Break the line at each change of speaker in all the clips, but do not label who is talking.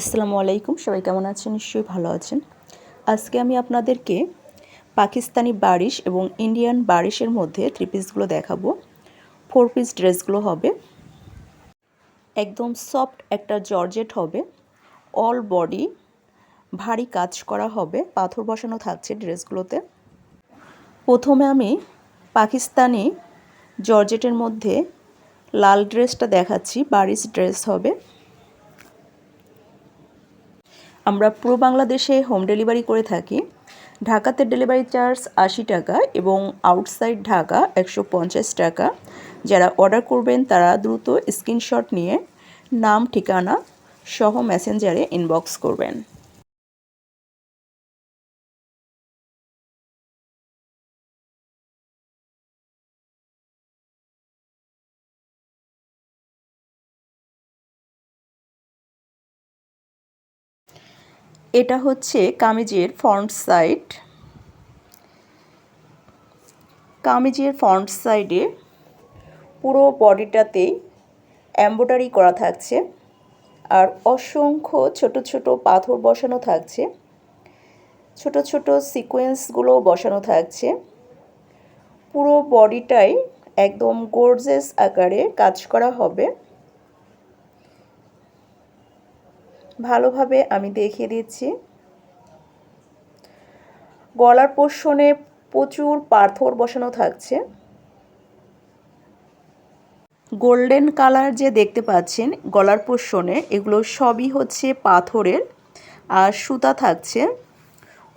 আসসালামু আলাইকুম, সবাই কেমন আছেন? নিশ্চয়ই ভালো আছেন। আজকে আমি আপনাদেরকে পাকিস্তানি বারিশ এবং ইন্ডিয়ান বারিশের মধ্যে থ্রি পিসগুলো দেখাবো। ফোর পিস ড্রেসগুলো হবে। একদম সফট একটা জর্জেট হবে। অল বডি ভারী কাজ করা হবে। পাথর বসানো থাকছে ড্রেসগুলোতে প্রথমে আমি পাকিস্তানি জর্জেটের মধ্যে লাল ড্রেসটা দেখাচ্ছি, বারিশ ড্রেস হবে। আমরা পুরো বাংলাদেশে হোম ডেলিভারি করে থাকি। ঢাকাতে ডেলিভারি চার্জ আশি টাকা এবং আউটসাইড ঢাকা একশো পঞ্চাশ টাকা। যারা অর্ডার করবেন, তারা দ্রুত স্ক্রিনশট নিয়ে নাম, ঠিকানা সহ মেসেঞ্জারে ইনবক্স করবেন। এটা হচ্ছে কামিজের ফ্রন্ট সাইড। কামিজের ফ্রন্ট সাইডে পুরো বডিটাতে এম্ব্রয়ডারি করা থাকছে আর অসংখ্য ছোট ছোট পাথর বসানো থাকছে। ছোট ছোট সিকোয়েন্সগুলো বসানো থাকছে। পুরো বডিটাই একদম গোর্জেস আকারে কাজ করা হবে। ভালোভাবে আমি দেখিয়ে দিচ্ছি। গলার পোষণে প্রচুর পাথর বসানো থাকছে। গোল্ডেন কালার যে দেখতে পাচ্ছেন গলার পোষণে এগুলো সবই হচ্ছে পাথরের, আর সুতা থাকছে।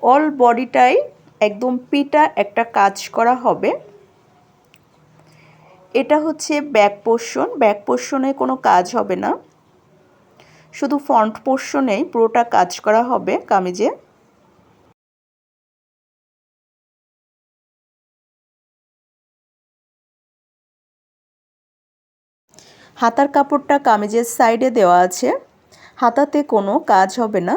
অল বডিটাই একদম পিটা একটা কাজ করা হবে। এটা হচ্ছে ব্যাক পোষণ ব্যাক পোষণে কোনো কাজ হবে না। শুধু ফ্রন্ট পোর্শনেই পুরোটা কাজ করা হবে কামিজে। হাতার কাপড়টা কামিজের সাইডে দেওয়া আছে। হাতাতে কোনো কাজ হবে না।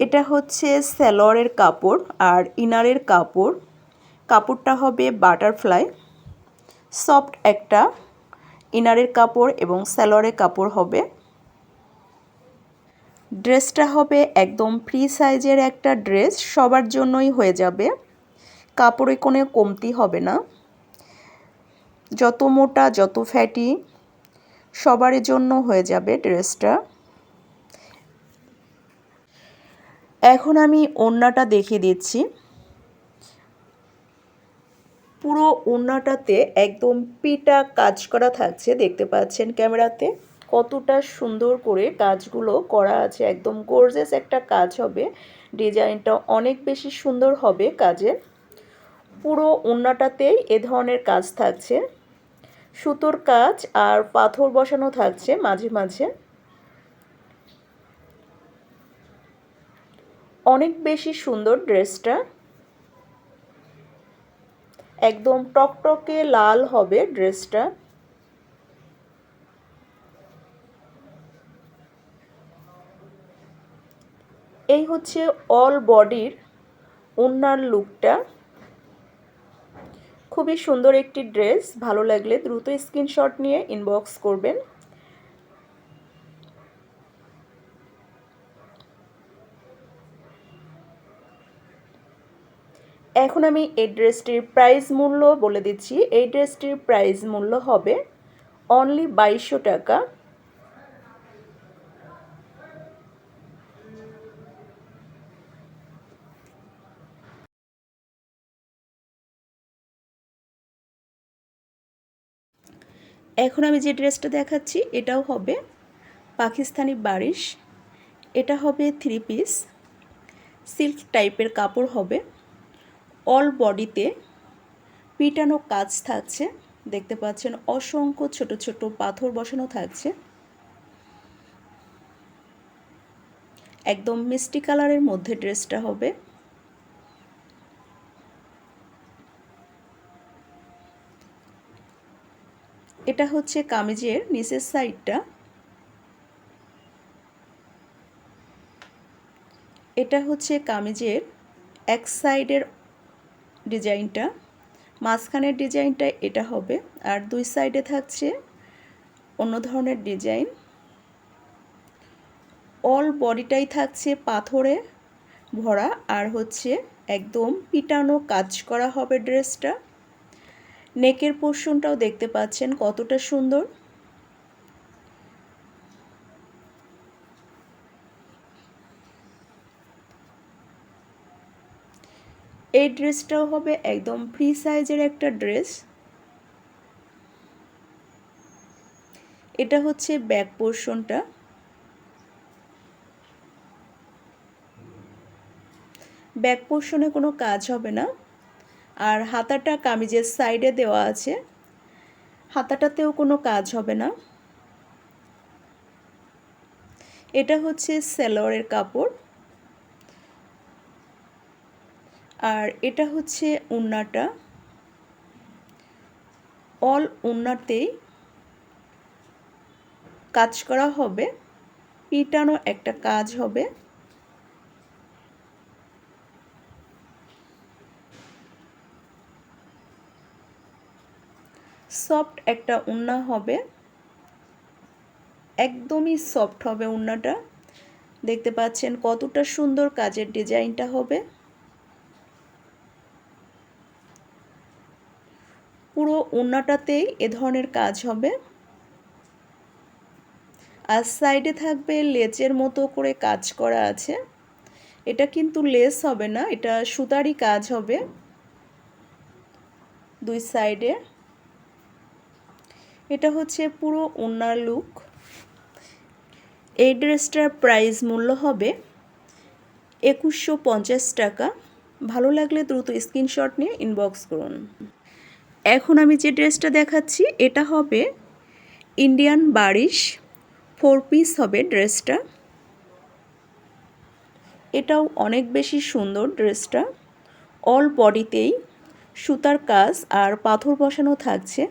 এটা হচ্ছে স্যালোয়ারের কাপড় আর ইনারের কাপড়। কাপড়টা হবে বাটারফ্লাই। সফট একটা ইনারের কাপড় এবং স্যালোয়ারের কাপড় হবে। ড্রেসটা হবে একদম ফ্রি সাইজের একটা ড্রেস, সবার জন্যই হয়ে যাবে। কাপড়ে কোনো কমতি হবে না। যত মোটা, যত ফ্যাটি সবার জন্য হয়ে যাবে ড্রেসটা। এখন আমি ওড়নাটা দেখিয়ে দিচ্ছি। পুরো ওড়নাটাতে একদম পিটা কাজ করা থাকছে, দেখতে পাচ্ছেন ক্যামেরাতে। কতটা সুন্দর করে কাজগুলো করা আছে, একদম গোর্জেস একটা কাজ হবে। ডিজাইনটা অনেক বেশি সুন্দর হবে কাজের। পুরো ওড়নাটাতেই এ ধরনের কাজ থাকছে। সুতোর কাজ আর পাথর বসানো থাকছে মাঝে মাঝে। অনেক বেশি সুন্দর ড্রেসটা। একদম টকটকে লাল হবে ড্রেসটা। এই হচ্ছে অল বডির উন্নার লুকটা খুবই সুন্দর একটি ড্রেস, ভালো লাগলে দ্রুত স্ক্রিনশট নিয়ে ইনবক্স করবেন। এখন আমি এই ড্রেসটির প্রাইস মূল্য বলে দিচ্ছি। এই ড্রেসটির প্রাইস মূল্য হবে অনলি বাইশশো টাকা। এখন আমি যে ড্রেসটা দেখাচ্ছি, এটাও হবে পাকিস্তানি বারিশ। এটা হবে থ্রি পিস সিল্ক টাইপের কাপড় হবে। অল বডিতে পিটানো কাজ থাকছে। দেখতে পাচ্ছেন অসংখ্য ছোট ছোট পাথর বসানো থাকছে। একদম মিষ্টি কালারের মধ্যে ড্রেসটা হবে। এটা হচ্ছে কামিজের নিচের সাইডটা। এটা হচ্ছে কামিজের এক সাইডের ডিজাইনটা। মাঝখানের ডিজাইনটা এটা হবে, আর দুই সাইডে থাকছে অন্য ধরনের ডিজাইন। অল বডিটাই থাকছে পাথরে ভরা, আর হচ্ছে একদম পিটানো কাজ করা হবে ড্রেসটা। নেকের পোর্শনটাও দেখতে পাচ্ছেন কতটা সুন্দর। এই ড্রেসটাও হবে একদম ফ্রি সাইজের একটা ড্রেস। এটা হচ্ছে ব্যাক পোর্শনটা। ব্যাক পোর্শনে কোনো কাজ হবে না। আর হাতাটা কামিজের সাইডে দেওয়া আছে। হাতাটাতেও কোনো কাজ হবে না। এটা হচ্ছে সেলোয়ারের কাপড়। আর এটা হচ্ছে উন্নাটা। অল উন্নাতেই কাজ করা হবে। পিটানো একটা কাজ হবে। সফট একটা উন্না হবে। একদমই সফট হবে উন্নাটা। দেখতে পাচ্ছেন কতটা সুন্দর কাজের ডিজাইনটা হবে। পুরো উন্নাটাতেই এ ধরনের কাজ হবে। আর সাইডে থাকবে লেচের মতো করে কাজ করা আছে। এটা কিন্তু লেস হবে না, এটা সুতারই কাজ হবে। দুই সাইডে এটা হচ্ছে পুরো ওনার লুক এই ড্রেসটার প্রাইস মূল্য হবে একুশশো টাকা। ভালো লাগলে দ্রুত স্ক্রিনশট নিয়ে ইনবক্স করুন। এখন আমি যে ড্রেসটা দেখাচ্ছি, এটা হবে ইন্ডিয়ান বারিশ ফোর পিস হবে ড্রেসটা। এটাও অনেক বেশি সুন্দর ড্রেসটা। অল বডিতেই সুতার কাজ আর পাথর বসানো থাকছে।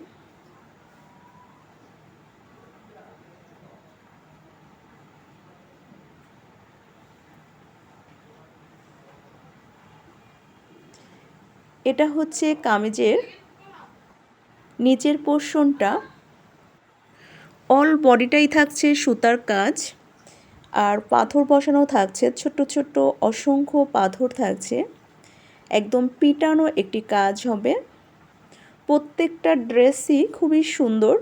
এটা হচ্ছে কামিজের নিচের পোর্শনটা অল বডিটাই থাকছে সুতার কাজ। আর পাথর বসানো থাকছে, ছোট্ট ছোট্ট অসংখ্য পাথর থাকছে। একদম পিটানো একটি কাজ হবে। প্রত্যেকটা ড্রেসই খুবই সুন্দর।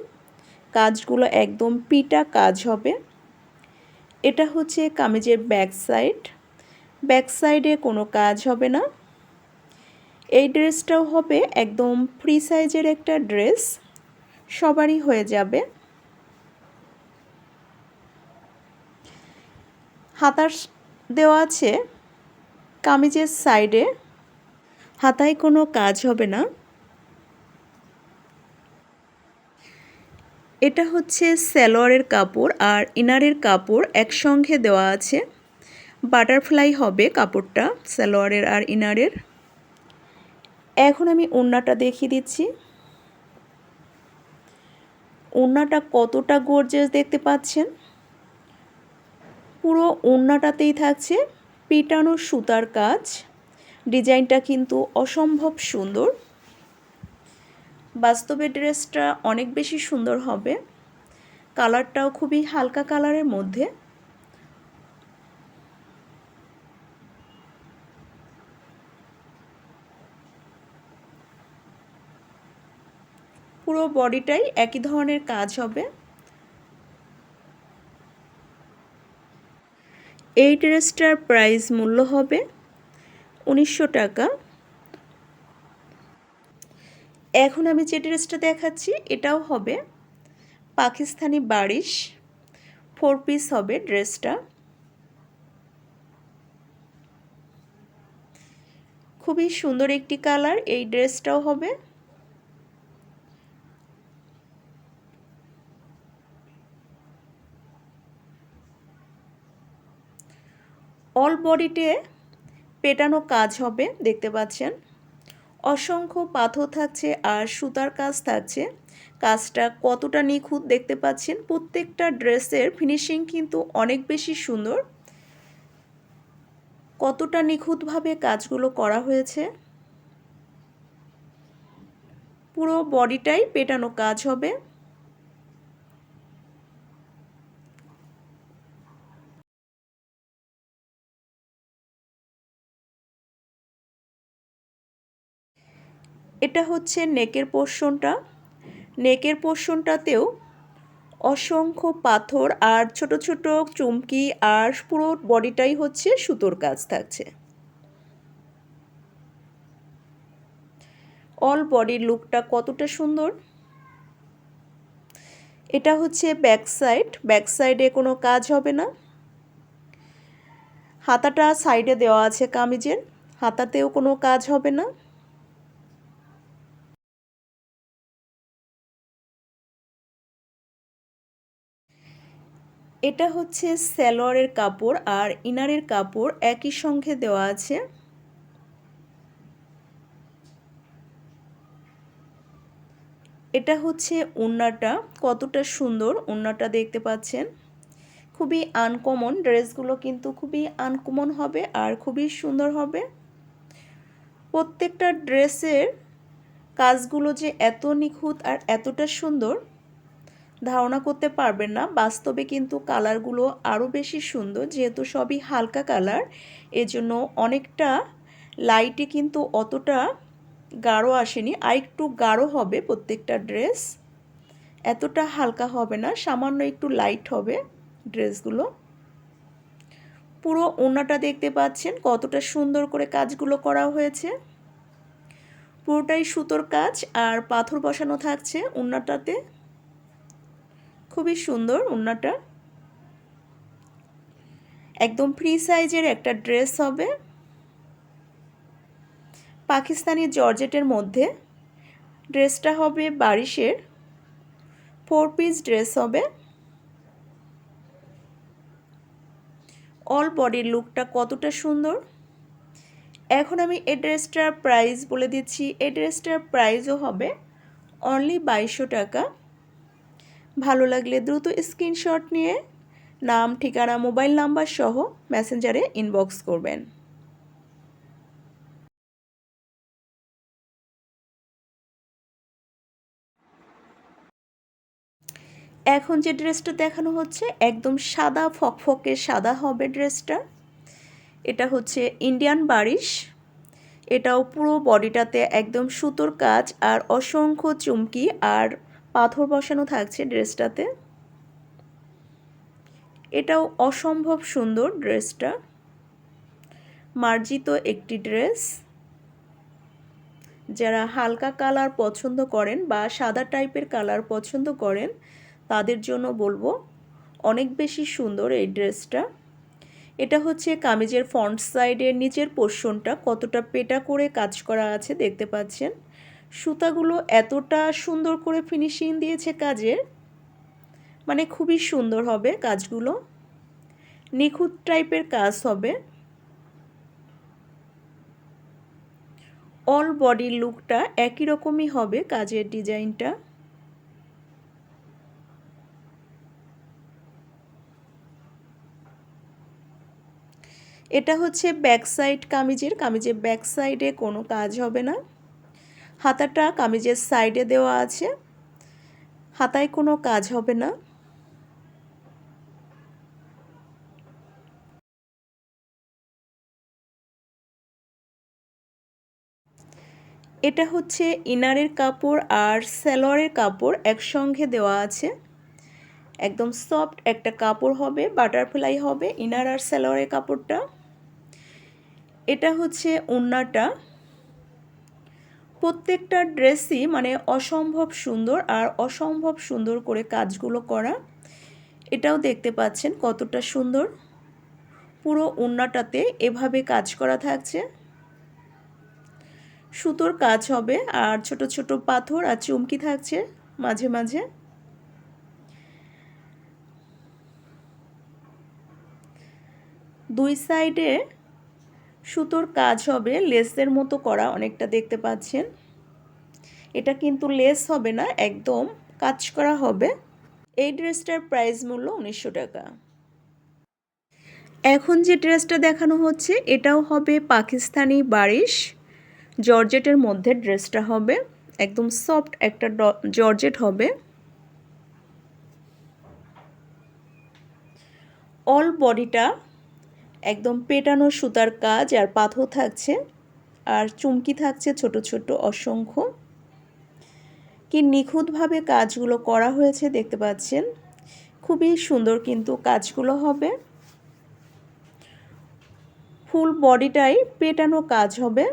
কাজগুলো একদম পিটা কাজ হবে। এটা হচ্ছে কামিজের ব্যাক সাইড ব্যাক সাইডে কোনো কাজ হবে না। এই ড্রেসটাও হবে একদম ফ্রি সাইজের একটা ড্রেস। সবারই হয়ে যাবে। হাতার দেওয়া আছে কামিজের সাইডে হাতায় কোনো কাজ হবে না। এটা হচ্ছে স্যালোয়ারের কাপড় আর ইনারের কাপড় একসঙ্গে দেওয়া আছে। বাটারফ্লাই হবে কাপড়টা স্যালোয়ারের আর ইনারের। এখন আমি ওড়নাটা দেখিয়ে দিচ্ছি। ওড়নাটা কতটা গর্জেস দেখতে পাচ্ছেন? পুরো ওড়নাটাতেই থাকছে পিটানো সুতার কাজ। ডিজাইনটা কিন্তু অসম্ভব সুন্দর। বাস্তবে ড্রেসটা অনেক বেশি সুন্দর হবে। কালারটাও খুবই হালকা কালারের মধ্যে। পুরো বডিটাই একই ধরনের কাজ হবে। এই ড্রেসটার প্রাইস মূল্য হবে উনিশশো টাকা। এখন আমি যে ড্রেসটা দেখাচ্ছি, এটাও হবে পাকিস্তানি বারিশ ফোর পিস হবে ড্রেসটা। খুবই সুন্দর একটি কালার, এই ড্রেসটাও হবে। অল বডিতে পেটানো কাজ হবে, দেখতে পাচ্ছেন। অসংখ্য পাথর থাকছে আর সুতার কাজ থাকছে। কাজটা কতটা নিখুঁত দেখতে পাচ্ছেন। প্রত্যেকটা ড্রেসের ফিনিশিং কিন্তু অনেক বেশি সুন্দর। কতটা নিখুঁতভাবে কাজগুলো করা হয়েছে। পুরো বডিটাই পেটানো কাজ হবে। এটা হচ্ছে নেকের পোর্শনটা। নেকের পোর্শনটাতেও অসংখ্য পাথর আর ছোট ছোট চুমকি আর পুরো বডিটাই হচ্ছে সুতোর কাজ থাকছে। অল বডির লুকটা কতটা সুন্দর। এটা হচ্ছে ব্যাক সাইড ব্যাক সাইডে কোনো কাজ হবে না। হাতাটা সাইডে দেওয়া আছে কামিজের। হাতাতেও কোনো কাজ হবে না। এটা হচ্ছে স্যালোয়ারের কাপড় আর ইনারের কাপড় একই সঙ্গে দেওয়া আছে। এটা হচ্ছে উন্নাটা কতটা সুন্দর উন্নাটা দেখতে পাচ্ছেন। খুবই আনকমন ড্রেসগুলো কিন্তু খুবই আনকমন হবে আর খুবই সুন্দর হবে। প্রত্যেকটা ড্রেসের কাজগুলো যে এত নিখুঁত আর এতটা সুন্দর ধারণা করতে পারবেন না। বাস্তবে কিন্তু কালারগুলো আরও বেশি সুন্দর, যেহেতু সবই হালকা কালার। এজন্য অনেকটা লাইটে কিন্তু অতটা গাঢ় আসেনি। আর একটু গাঢ় হবে প্রত্যেকটা ড্রেস। এতটা হালকা হবে না, সামান্য একটু লাইট হবে ড্রেসগুলো। পুরো ওনাটা দেখতে পাচ্ছেন, কতটা সুন্দর করে কাজগুলো করা হয়েছে। পুরোটাই সুতোর কাজ, আর পাথর বসানো থাকছে ওনাটাতে খুবই সুন্দর ওড়নাটা। একদম ফ্রি সাইজের একটা ড্রেস হবে। পাকিস্তানি জর্জেটের মধ্যে। ড্রেসটা হবে বারিশের। ফোর পিস ড্রেস হবে। অল বডির লুকটা কতটা সুন্দর। এখন আমি এই ড্রেসটার প্রাইস বলে দিচ্ছি। এই ড্রেসটার প্রাইসও হবে অনলি বাইশশো টাকা। ভালো লাগলে দ্রুত স্ক্রিনশট নিয়ে নাম, ঠিকানা, মোবাইল নাম্বার সহ মেসেঞ্জারে ইনবক্স করবেন। এখন যে ড্রেসটা দেখানো হচ্ছে, একদম সাদা, ফকফকে সাদা হবে ড্রেসটা। এটা হচ্ছে ইন্ডিয়ান বারিশ। এটাও পুরো বডিটাতে একদম সুতোর কাজ আর অসংখ্য চুমকি আর পাথর বসানো থাকছে ড্রেসটাতে। এটাও অসম্ভব সুন্দর ড্রেসটা। মার্জিত একটি ড্রেস। যারা হালকা কালার পছন্দ করেন বা সাদা টাইপের কালার পছন্দ করেন, তাদের জন্য বলব অনেক বেশি সুন্দর এই ড্রেসটা। এটা হচ্ছে কামিজের ফ্রন্ট সাইডের নিচের পোর্শনটা কতটা পেটা করে কাজ করা আছে দেখতে পাচ্ছেন। সুতাগুলো এতটা সুন্দর করে ফিনিশিং দিয়েছে কাজের মানে খুবই সুন্দর হবে কাজগুলো। নিখুঁত টাইপের কাজ হবে। অল বডির লুকটা একই রকমই হবে কাজের ডিজাইনটা। এটা হচ্ছে ব্যাক সাইড কামিজের কামিজের ব্যাক সাইডে কোনো কাজ হবে না। হাতাটা কামিজের সাইডে দেওয়া আছে। হাতায় কোনো কাজ হবে না। এটা হচ্ছে ইনারের কাপড় আর স্যালোয়ারের কাপড় একসঙ্গে দেওয়া আছে। একদম সফট একটা কাপড় হবে, বাটারফ্লাই হবে ইনার আর স্যালোয়ারের কাপড়টা। এটা হচ্ছে ওড়নাটা প্রত্যেকটা ড্রেসই মানে অসম্ভব সুন্দর আর অসম্ভব সুন্দর করে কাজগুলো করা। এটাও দেখতে পাচ্ছেন কতটা সুন্দর। পুরো ওড়নাটাতে এভাবে কাজ করা থাকছে। সুতোর কাজ হবে আর ছোট ছোট পাথর আর চুমকি থাকছে মাঝে মাঝে। দুই সাইডে সুতোর কাজ হবে, লেসের মতো করা অনেকটা দেখতে পাচ্ছেন। এটা কিন্তু লেস হবে না, একদম কাজ করা হবে। এই ড্রেসটার প্রাইস মূল্য উনিশশো টাকা। এখন যে ড্রেসটা দেখানো হচ্ছে, এটাও হবে পাকিস্তানি বারিশ। জর্জেটের মধ্যে ড্রেসটা হবে, একদম সফট একটা জর্জেট হবে। অল বডিটা একদম পেটানো সুতার কাজ আর পাথর থাকছে আর চুমকি থাকছে ছোট ছোট অসংখ্য। কি নিখুঁতভাবে কাজগুলো করা হয়েছে দেখতে পাচ্ছেন। খুবই সুন্দর কিন্তু কাজগুলো হবে। ফুল বডিটাই পেটানো কাজ হবে।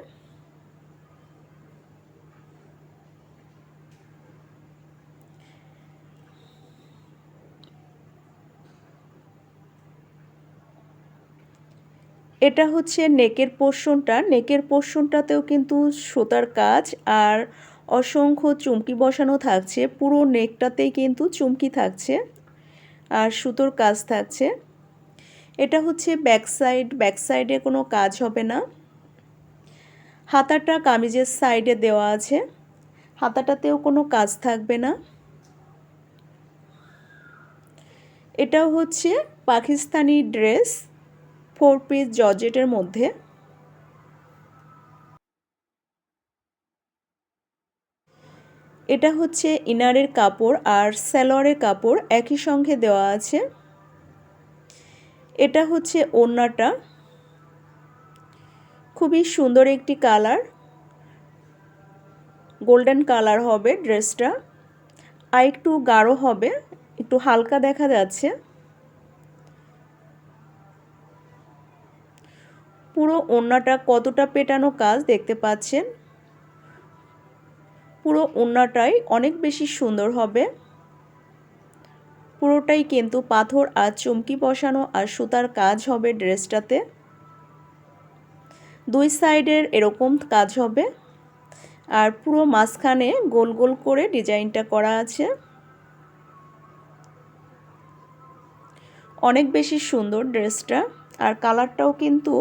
এটা হচ্ছে নেকের পোর্শনটা। নেকের পোর্শনটাতেও কিন্তু সুতার কাজ আর অসংখ্য চুমকি বসানো থাকছে। পুরো নেকটাতেই কিন্তু চুমকি থাকছে আর সুতোর কাজ থাকছে। এটা হচ্ছে ব্যাক সাইড। ব্যাক সাইডে কোনো কাজ হবে না। হাতাটা কামিজের সাইডে দেওয়া আছে। হাতাটাতেও কোনো কাজ থাকবে না। এটাও হচ্ছে পাকিস্তানি ড্রেস। ফোর পিস জর্জেটের মধ্যে। এটা হচ্ছে ইনারের কাপড় আর স্যালোয়ারের কাপড় একই সঙ্গে দেওয়া আছে। এটা হচ্ছে ওড়নাটা। খুবই সুন্দর একটি কালার। গোল্ডেন কালার হবে ড্রেসটা। আর একটু গাঢ় হবে, একটু হালকা দেখা যাচ্ছে। পুরো ওড়নাটা কতটা পেটানো কাজ দেখতে পাচ্ছেন? পুরো ওড়নাটাই অনেক বেশি সুন্দর হবে। পুরোটাই কিন্তু পাথর আর চুমকি বসানো আর সুতার কাজ হবে ড্রেসটাতে। দুই সাইডের এরকম কাজ হবে। আর পুরো মাঝখানে গোল গোল করে ডিজাইনটা করা আছে। অনেক বেশি সুন্দর ড্রেসটা। আর কালারটাও কিন্তু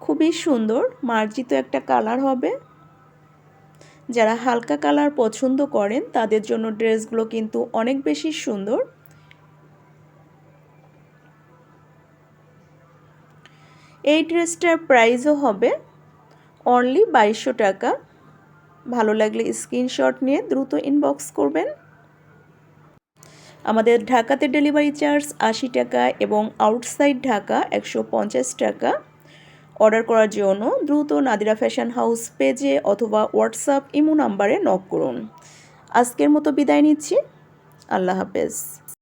খুবই সুন্দর, মার্জিত একটা কালার হবে। যারা হালকা কালার পছন্দ করেন, তাদের জন্য ড্রেসগুলো কিন্তু অনেক বেশি সুন্দর। এই ড্রেসটার প্রাইসও হবে অনলি বাইশশো টাকা। ভালো লাগলে স্ক্রিনশট নিয়ে দ্রুত ইনবক্স করবেন। আমাদের ঢাকাতে ডেলিভারি চার্জ আশি টাকা এবং আউটসাইড ঢাকা একশো পঞ্চাশ টাকা। অর্ডার করার জন্য দ্রুত নাদিরা ফ্যাশন হাউস পেজে অথবা হোয়াটসঅ্যাপ ইমো নাম্বারে নক করুন। আজকের মতো বিদায় নিচ্ছি। আল্লাহ হাফেজ।